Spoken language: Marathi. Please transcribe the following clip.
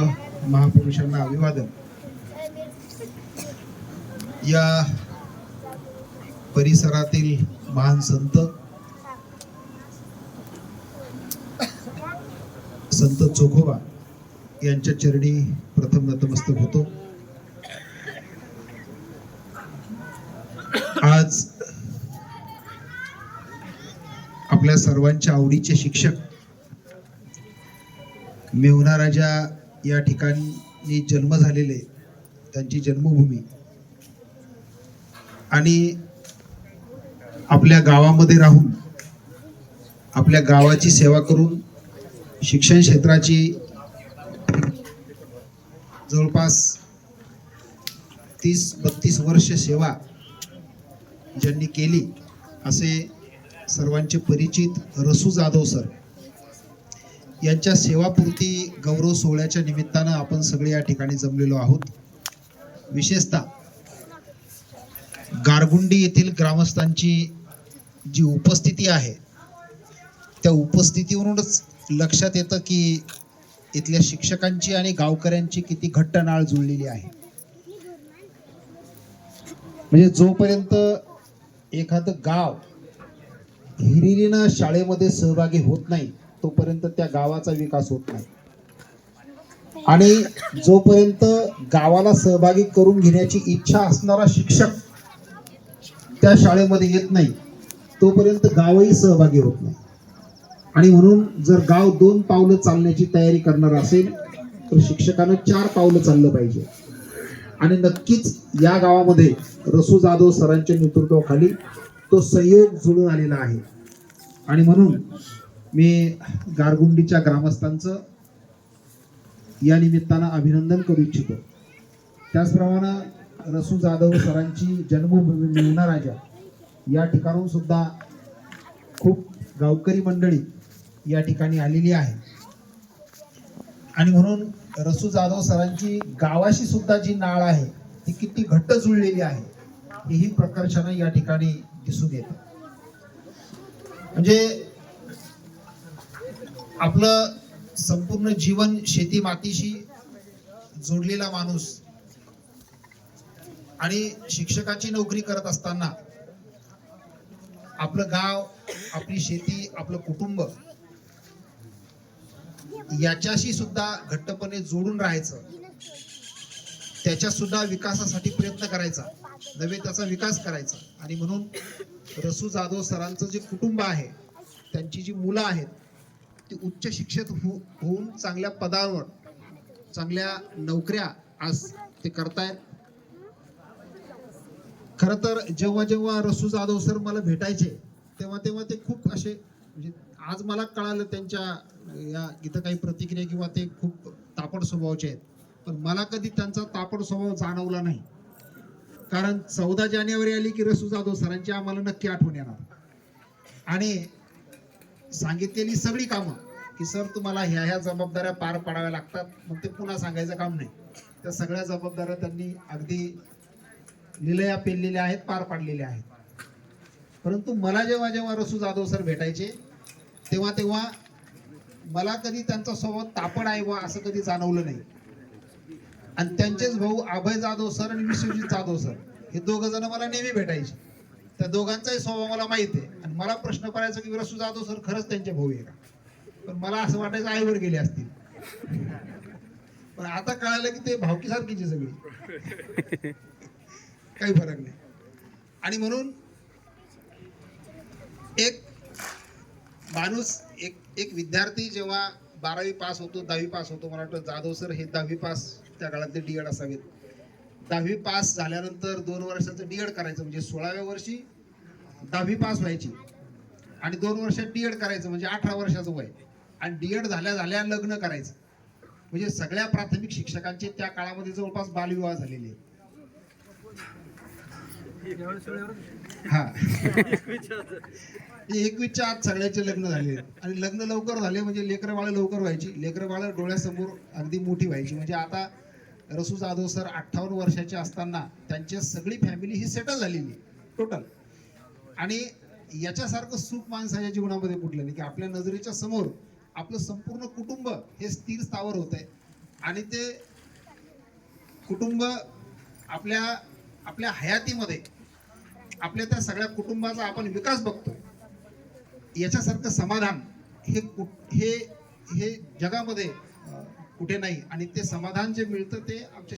महापुरुषांना अभिवादन. या परिसरातील महान संत संत चोखोबा यांच्या चरणी प्रथम नतमस्तक होतो. आज आपल्या सर्वांच्या आवडीचे शिक्षक मेवना राजा या ठिकाणी जन्म झालेले त्यांची जन्मभूमी. आणि आपल्या गावामध्ये राहून आपल्या गावाची सेवा करून शिक्षण क्षेत्राची जवळपास तीस बत्तीस वर्ष सेवा ज्यांनी केली असे सर्वांचे परिचित रसू जाधव सर यांच्या सेवापूर्ती गौरव सोहळ्याच्या निमित्तानं आपण सगळे या ठिकाणी जमलेलो आहोत. विशेषतः गारगुंडी येथील ग्रामस्थांची जी उपस्थिती आहे त्या उपस्थितीवरूनच लक्षात येतं की इथल्या शिक्षकांची आणि गावकऱ्यांची किती घट्ट नाळ जुळलेली आहे. म्हणजे जोपर्यंत एखादं गाव हिरिरीनं शाळेमध्ये सहभागी होत नाही तोपर्यंत त्या गावाचा विकास होत नाही. आणि जोपर्यंत गावाला सहभागी करून घेण्याची इच्छा असणारा शिक्षक त्या शाळेमध्ये येत नाही तोपर्यंत गावही सहभागी होत नाही. आणि म्हणून जर गाव दोन पावलं चालण्याची तयारी करणार असेल तर शिक्षकानं चार पावलं चाललं पाहिजे. आणि नक्कीच या गावामध्ये रसू जाधव सरांच्या नेतृत्वाखाली तो संयोग जुळून आलेला आहे. आणि म्हणून मी गारगुंडीच्या ग्रामस्थांचं या निमित्तानं अभिनंदन करू इच्छितो. त्याचप्रमाणे रसू जाधव सरांची जन्मभूमी मेवना राजा या ठिकाणून सुद्धा खूप गावकरी मंडळी या ठिकाणी आलेली आहे आणि म्हणून रसू जाधव सरांची गावाशी सुद्धा जी नाळ आहे ती किती घट्ट जुळलेली आहे हेही प्रकर्षानं या ठिकाणी दिसून येतं. म्हणजे आपलं संपूर्ण जीवन शेती मातीशी जोडलेला माणूस आणि शिक्षकाची नोकरी करत असताना आपलं गाव आपली शेती आपलं कुटुंब याच्याशी सुद्धा घट्टपणे जोडून राहायचं. त्याच्या सुद्धा विकासासाठी प्रयत्न करायचा. नव्हे त्याचा विकास करायचा. आणि म्हणून रसू जाधव सरांचं जे कुटुंब आहे त्यांची जी मुलं आहेत ती उच्च शिक्षित हो होऊन चांगल्या पदावर चांगल्या नोकऱ्या आज ते करतायत खर तर जेव्हा जेव्हा रसू जाधव सर मला भेटायचे तेव्हा तेव्हा ते खूप असे म्हणजे आज मला कळालं त्यांच्या या इथं काही प्रतिक्रिया किंवा ते खूप तापड स्वभावाचे आहेत. पण मला कधी त्यांचा तापड स्वभाव जाणवला नाही. कारण चौदा जानेवारी आली की रसू जाधव सरांची आम्हाला नक्की आठवण येणार. आणि सांगितलेली सगळी कामं की सर तुम्हाला ह्या ह्या जबाबदाऱ्या पार पाडाव्या लागतात. मग ते पुन्हा सांगायचं काम नाही. त्या सगळ्या जबाबदाऱ्या त्यांनी अगदी लिलया पेललेल्या आहेत पार पाडलेल्या आहेत. परंतु मला जेव्हा जेव्हा रसू जाधव सर भेटायचे तेव्हा तेव्हा मला कधी त्यांचा स्वभाव तापड आहे वा असं कधी जाणवलं नाही. आणि त्यांचेच भाऊ अभय जाधव सर आणि विश्वजित जाधव सर हे दोघं जण मला नेहमी भेटायचे. त्या दोघांचाही स्वभाव मला माहिती आहे. आणि मला प्रश्न पडायचा की रसू जाधव सर खरंच त्यांचे भाऊ आहे का? पण मला असं वाटायचं आईवर गेले असतील. पण आता कळालं की ते भावकीसारखीची सगळी. काही फरक नाही. आणि म्हणून एक माणूस एक एक विद्यार्थी जेव्हा बारावी पास होतो दहावी पास होतो मला वाटतं जाधव सर हे दहावी पास त्या काळातले डीएड असावेत. दहावी पास झाल्यानंतर दोन वर्षाचं डीएड करायचं म्हणजे सोळाव्या वर्षी दहावी पास व्हायची आणि दोन वर्षात डीएड करायचं म्हणजे अठरा वर्षाचं वय. आणि डीएड झाल्या झाल्या लग्न करायचं. म्हणजे सगळ्या प्राथमिक शिक्षकांचे त्या काळामध्ये जवळपास बालविवाह झालेले आहेत. हा. एकवीसच्या आत सगळ्याचे लग्न झाले आणि लग्न लवकर झाले म्हणजे लेकरं बाळ लवकर व्हायची. लेकरं बाळ डोळ्यासमोर अगदी मोठी व्हायची. म्हणजे आता रसू जाधव सर अठ्ठावन्न वर्षाचे असताना त्यांची सगळी फॅमिली ही सेटल झालेली टोटल आणि याच्यासारखं सुख माणसाच्या जीवनामध्ये कुठलं नाही. की आपल्या नजरेच्या समोर आपलं संपूर्ण कुटुंब हे स्थिर स्थावर होत आहे आणि ते कुटुंब आपल्या आपल्या हयातीमध्ये आपल्या त्या सगळ्या कुटुंबाचा आपण विकास बघतो. याच्यासारखं समाधान हे हे हे जगामध्ये कुठे नाही. आणि ते समाधान जे मिळतं ते आमच्या